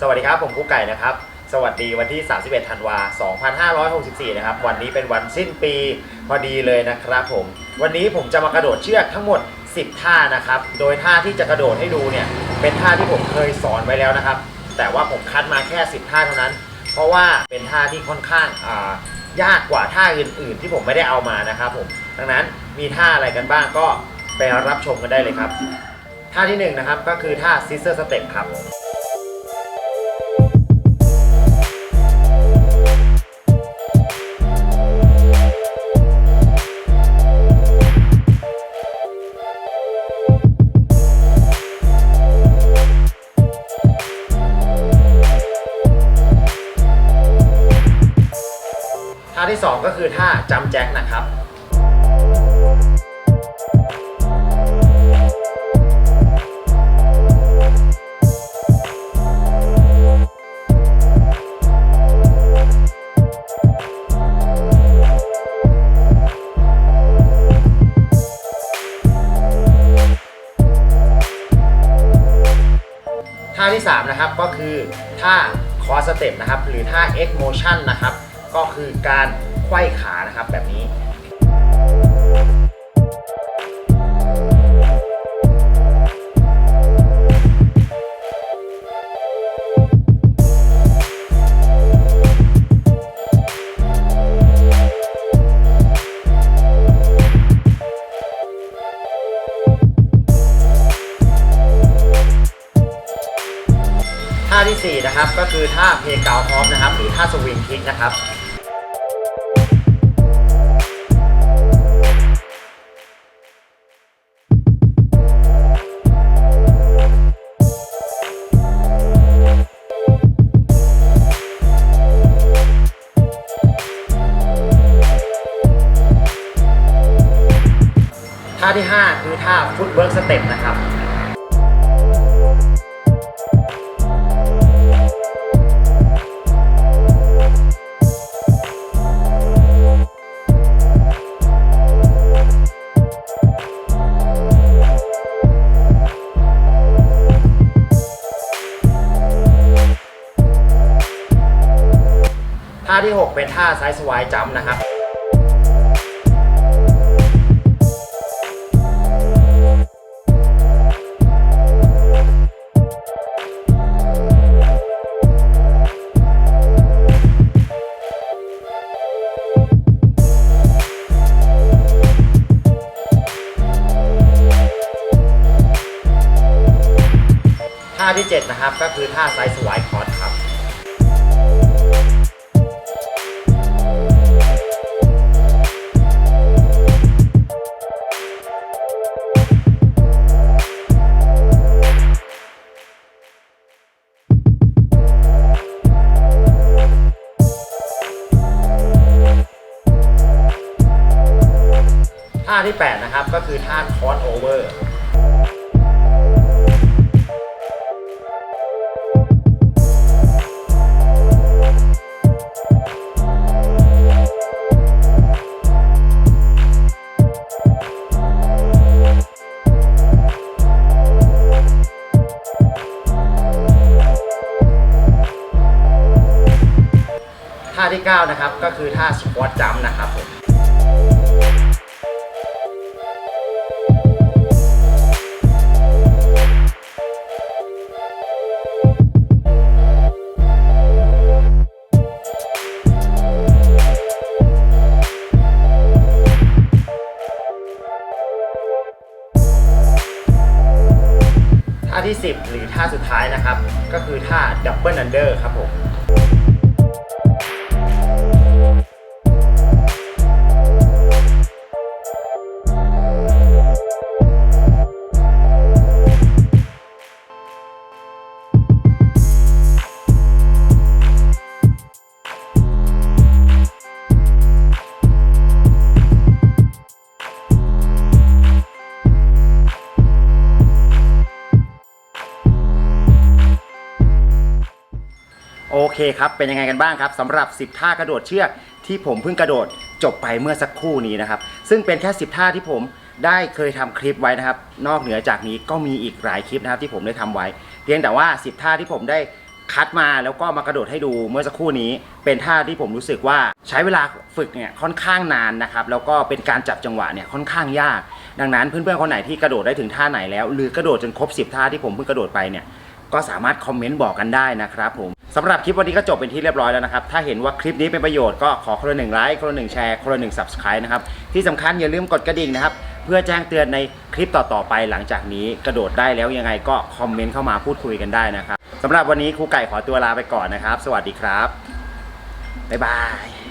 สวัสดีครับ ผมกุ๊กไก่นะครับ สวัสดีวันที่ 31 ธันวา 2564 นะครับ วันนี้เป็นวันสิ้นปีพอดีเลยนะครับผม วันนี้ผมจะมากระโดดเชือกทั้งหมด 10 ท่านะครับ โดยท่าที่จะกระโดดให้ดูเนี่ย เป็นท่าที่ผมเคยสอนไว้แล้วนะครับ แต่ว่าผมคัดมาแค่ 10 ท่าเท่านั้น เพราะว่าเป็นท่าที่ค่อนข้างยากกว่าท่าอื่น ๆ ที่ผมไม่ได้เอามานะครับผม ดังนั้นมีท่าอะไรกันบ้างก็ไปรับชมกันได้เลยครับ ท่าที่หนึ่งนะครับก็คือท่า scissor step ครับ ก็คือท่าจัมแจ็คนะครับท่าที่3นะครับก็คือท่าคอสเต็ปนะครับหรือท่า X motion นะครับ ก็คือการ ไขว้ขานะครับแบบนี้ท่าที่4นะครับก็คือท่าเพกาวพร้อมนะครับ หรือท่าสวิงคิกนะครับ ท่าที่ 5 คือท่าฟุตเวิร์กสเต็ปนะครับท่าที่ 6 เป็นท่าไซส์สวายจัมป์นะครับ ท่าที่ 7 นะครับ ก็คือท่าไซส์สวายคอร์สครับท่าที่ 8 นะครับ ก็คือท่าคอร์สโอเวอร์ 9 นะครับ ก็คือท่าสควอตจัมป์นะครับผมท่าที่ 10 หรือท่าสุดท้ายนะครับ ก็คือท่าดับเบิลอันเดอร์ครับผม โอเคครับ เป็นยังไงกันบ้างครับสำหรับ 10 ท่ากระโดดเชือกที่ผมเพิ่งกระโดดจบไปเมื่อสักครู่นี้นะครับ ซึ่งเป็นแค่ 10 ท่าที่ผมได้เคยทำคลิปไว้นะครับ นอกเหนือจากนี้ก็มีอีกหลายคลิปนะครับที่ผมได้ทำไว้ เพียงแต่ว่า 10 ท่าที่ผมได้คัดมาแล้วก็มากระโดดให้ดูเมื่อสักครู่นี้ เป็นท่าที่ผมรู้สึกว่าใช้เวลาฝึกเนี่ยค่อนข้างนานนะครับแล้วก็เป็นการจับจังหวะเนี่ยค่อนข้างยาก ดังนั้นเพื่อนๆคนไหนที่กระโดดได้ถึงท่าไหนแล้ว หรือกระโดดจนครบ 10 ท่าที่ผมเพิ่งกระโดดไปเนี่ย ก็สามารถคอมเมนต์บอกกันได้นะครับผมสำหรับคลิปวันนี้ก็จบเป็นที่เรียบร้อยแล้วนะครับ ถ้าเห็นว่าคลิปนี้เป็นประโยชน์ก็ขอคนละหนึ่งไลค์คนละหนึ่งแชร์คนละหนึ่ง subscribe นะครับที่สำคัญอย่าลืมกดกระดิ่งนะครับเพื่อแจ้งเตือนในคลิปต่อๆไปหลังจากนี้กระโดดได้แล้วยังไงก็คอมเมนต์เข้ามาพูดคุยกันได้นะครับสำหรับวันนี้ครูไก่ขอตัวลาไปก่อนนะครับ สวัสดีครับบ๊ายบาย